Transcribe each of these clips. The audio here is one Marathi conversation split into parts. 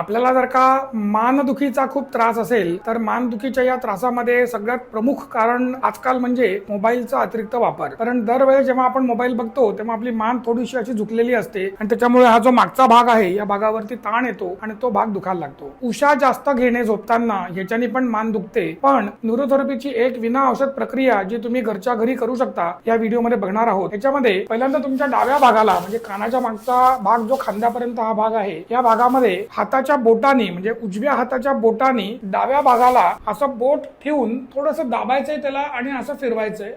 आपल्याला जर का मानदुखीचा खूप त्रास असेल तर मानदुखीच्या या त्रासामध्ये सगळ्यात प्रमुख कारण आजकाल म्हणजे मोबाईलचा अतिरिक्त वापर. कारण दरवेळेस जेव्हा आपण मोबाईल बघतो तेव्हा आपली मान थोडीशी अशी झुकलेली असते आणि त्याच्यामुळे हा जो मागचा भाग आहे या भागावरती ताण येतो आणि तो भाग दुखायला लागतो. उषा जास्त घेणे झोपताना ह्याच्याने पण मान दुखते. पण न्यूरोथेरपीची एक विना औषध प्रक्रिया जी तुम्ही घरच्या घरी करू शकता या व्हिडिओमध्ये बघणार आहोत. याच्यामध्ये पहिल्यांदा तुमच्या डाव्या भागाला म्हणजे कानाच्या मागचा भाग जो खांद्यापर्यंत हा भाग आहे या भागामध्ये हाताच्या बोटाने म्हणजे उजव्या हाताच्या बोटाने डाव्या भागाला असं बोट ठेवून थोडंसं दाबायचंय त्याला आणि असं फिरवायचंय.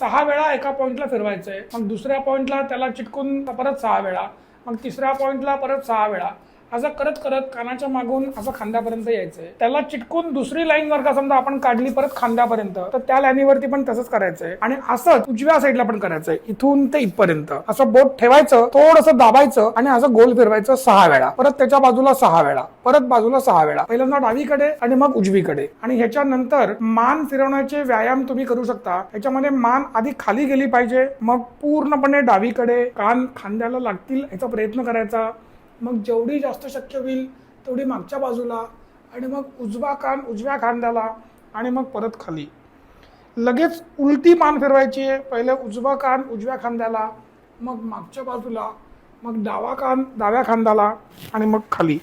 सहा वेळा एका पॉइंटला फिरवायचंय. मग दुसऱ्या पॉइंटला त्याला चिटकून परत सहा वेळा. मग तिसऱ्या पॉइंटला परत सहा वेळा. असं करत करत कानाच्या मागून असं खांद्यापर्यंत यायचंय. त्याला चिटकून दुसरी लाईन जर का समजा आपण काढली परत खांद्यापर्यंत तर त्या लाईनीवरती पण तसंच करायचंय. आणि असंच उजव्या साईडला पण करायचंय इथून ते इथपर्यंत. असं बोट ठेवायचं थोडंसं दाबायचं आणि असं गोल फिरवायचं सहा वेळा. परत त्याच्या बाजूला सहा वेळा. परत बाजूला सहा वेळा. पहिल्यांदा डावीकडे आणि मग उजवीकडे. आणि ह्याच्यानंतर मान फिरवण्याचे व्यायाम तुम्ही करू शकता. ह्याच्यामध्ये मान आधी खाली गेली पाहिजे मग पूर्णपणे डावीकडे कान खांद्याला लागतील याचा प्रयत्न करायचा. मग जेवढी जास्त शक्य होईल तेवढी मागच्या बाजूला आणि मग उजवा कान उजव्या खांद्याला आणि मग परत खाली. लगेच उलटी मान फिरवायची आहे. पहिले उजवा कान उजव्या खांद्याला मग मागच्या बाजूला मग डावा कान डाव्या खांद्याला आणि मग खाली.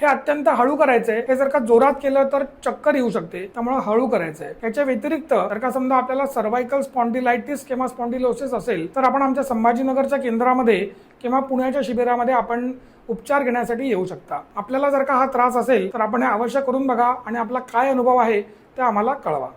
हे अत्यंत हळू करायचं आहे हे जर का जोरात केलं तर चक्कर येऊ शकते. त्यामुळे हळू करायचं आहे याच्या व्यतिरिक्त जर का समजा आपल्याला सर्वायकल स्पॉन्डिलायटिस किंवा स्पॉन्डिलोसिस असेल तर आपण आमच्या संभाजीनगरच्या केंद्रामध्ये किंवा पुण्याच्या शिबिरामध्ये आपण उपचार घेण्यासाठी येऊ शकता. आपल्याला जर का हा त्रास असेल तर आपण हे अवश्य करून बघा आणि आपला काय अनुभव आहे ते आम्हाला कळवा.